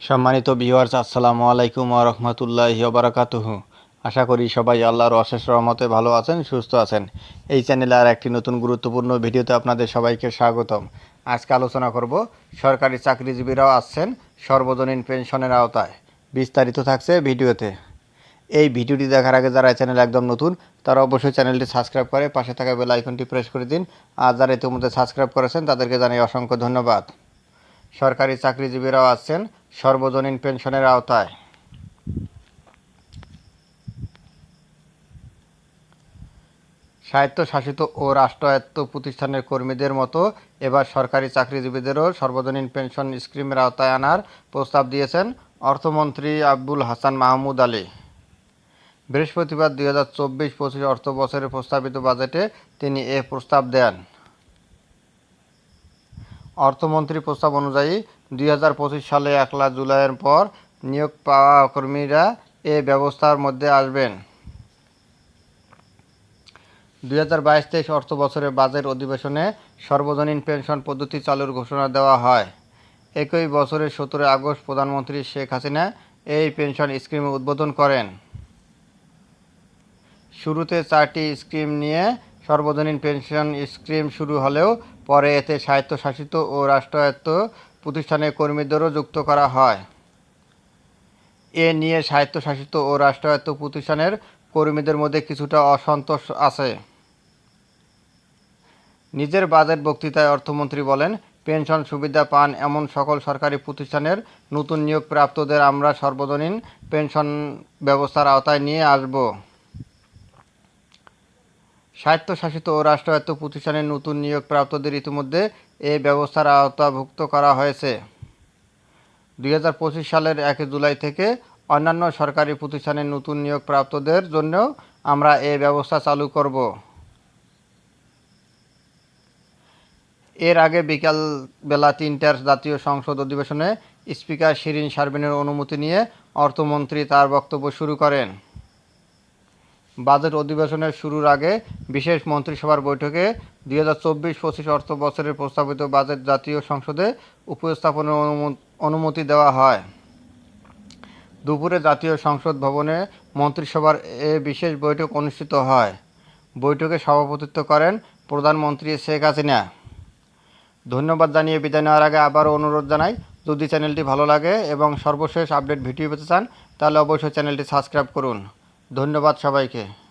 সম্মানিত ভিউয়ার্স আসসালামু আলাইকুম রাহমাতুল্লাহি বারাকাতুহু। আশা করি সবাই আল্লাহর অশেষ রহমতে ভালো আছেন, সুস্থ আছেন। এই চ্যানেলে আর একটি নতুন গুরুত্বপূর্ণ ভিডিওতে আপনাদের সবাইকে স্বাগতম। আজকে আলোচনা করব, সরকারি চাকরিজীবীরাও আসছেন সর্বজনীন পেনশনের আওতায়। বিস্তারিত থাকছে ভিডিওতে। এই ভিডিওটি দেখার আগে যারা চ্যানেল একদম নতুন, তারা অবশ্যই চ্যানেলটি সাবস্ক্রাইব করে পাশে থাকা বেল আইকনটি প্রেস করে দিন। আর যারা ইতিমধ্যে সাবস্ক্রাইব করেছেন, তাদেরকে জানাই অসংখ্য ধন্যবাদ। সরকারি চাকরিজীবীরাও আছেন সর্বজনীন পেনশনের আওতায়। স্বায়ত্তশাসিত ও রাষ্ট্রায়ত্ত প্রতিষ্ঠানের কর্মীদের মতো এবার সরকারি চাকরিজীবীদেরও সর্বজনীন পেনশন স্কিমের আওতায় আনার প্রস্তাব দিয়েছেন অর্থমন্ত্রী আব্দুল হাসান মাহমুদ আলী। বৃহস্পতিবার দুই হাজার চব্বিশ পঁচিশ অর্থ বছরের প্রস্তাবিত বাজেটে তিনি এ প্রস্তাব দেন। অর্থমন্ত্রী প্রস্তাব অনুযায়ী দুই হাজার পঁচিশ সালে একলা জুলাইয়ের পর নিয়োগ পাওয়া কর্মীরা এ ব্যবস্থার মধ্যে আসবেন। দুই হাজার বাইশ তেইশ অর্থ বছরের বাজেট অধিবেশনে সর্বজনীন পেনশন পদ্ধতি চালুর ঘোষণা দেওয়া হয়। একই বছরের সতেরোই আগস্ট প্রধানমন্ত্রী শেখ হাসিনা এই পেনশন স্কিম উদ্বোধন করেন। শুরুতে চারটি স্কিম নিয়ে সর্বজনীন পেনশন স্কিম শুরু হলেও পরে এতে স্বায়ত্তশাসিত ও রাষ্ট্রায়ত্ত প্রতিষ্ঠানের কর্মীদেরও যুক্ত করা হয়। এ নিয়ে স্বায়ত্তশাসিত ও রাষ্ট্রায়ত্ত প্রতিষ্ঠানের কর্মীদের মধ্যে কিছুটা অসন্তোষ আছে। নিজের বাজেট বক্তৃতায় অর্থমন্ত্রী বলেন, পেনশন সুবিধা পান এমন সকল সরকারি প্রতিষ্ঠানের নতুন নিয়োগ প্রাপ্তদের আমরা সর্বজনীন পেনশন ব্যবস্থার আওতায় নিয়ে আসব। স্বায়ত্তশাসিত ও রাষ্ট্রায়ত্ত প্রতিষ্ঠানের নতুন নিয়োগ প্রাপ্তদের ইতিমধ্যে এ ব্যবস্থার আওতাভুক্ত করা হয়েছে। দুই হাজার পঁচিশ সালের এক জুলাই থেকে অন্যান্য সরকারি প্রতিষ্ঠানের নতুন নিয়োগ প্রাপ্তদের জন্যও আমরা এ ব্যবস্থা চালু করব। এর আগে বিকাল বেলা তিনটার জাতীয় সংসদ অধিবেশনে স্পিকার শিরিন শারমিনের অনুমতি নিয়ে অর্থমন্ত্রী তার বক্তব্য শুরু করেন। বাজেট অধিবেশনের শুরুর আগে বিশেষ মন্ত্রিসভার বৈঠকে দুই হাজার চব্বিশ পঁচিশ অর্থ বছরের প্রস্তাবিত বাজেট জাতীয় সংসদে উপস্থাপনের অনুমো- অনুমতি দেওয়া হয়। দুপুরে জাতীয় সংসদ ভবনে মন্ত্রিসভার এ বিশেষ বৈঠক অনুষ্ঠিত হয়। বৈঠকে সভাপতিত্ব করেন প্রধানমন্ত্রী শেখ হাসিনা। ধন্যবাদ জানিয়ে বিদায় নেওয়ার আগে আবারও অনুরোধ জানাই, যদি চ্যানেলটি ভালো লাগে এবং সর্বশেষ আপডেট ভিডিও পেতে চান, তাহলে অবশ্যই চ্যানেলটি সাবস্ক্রাইব করুন। ধন্যবাদ সবাইকে।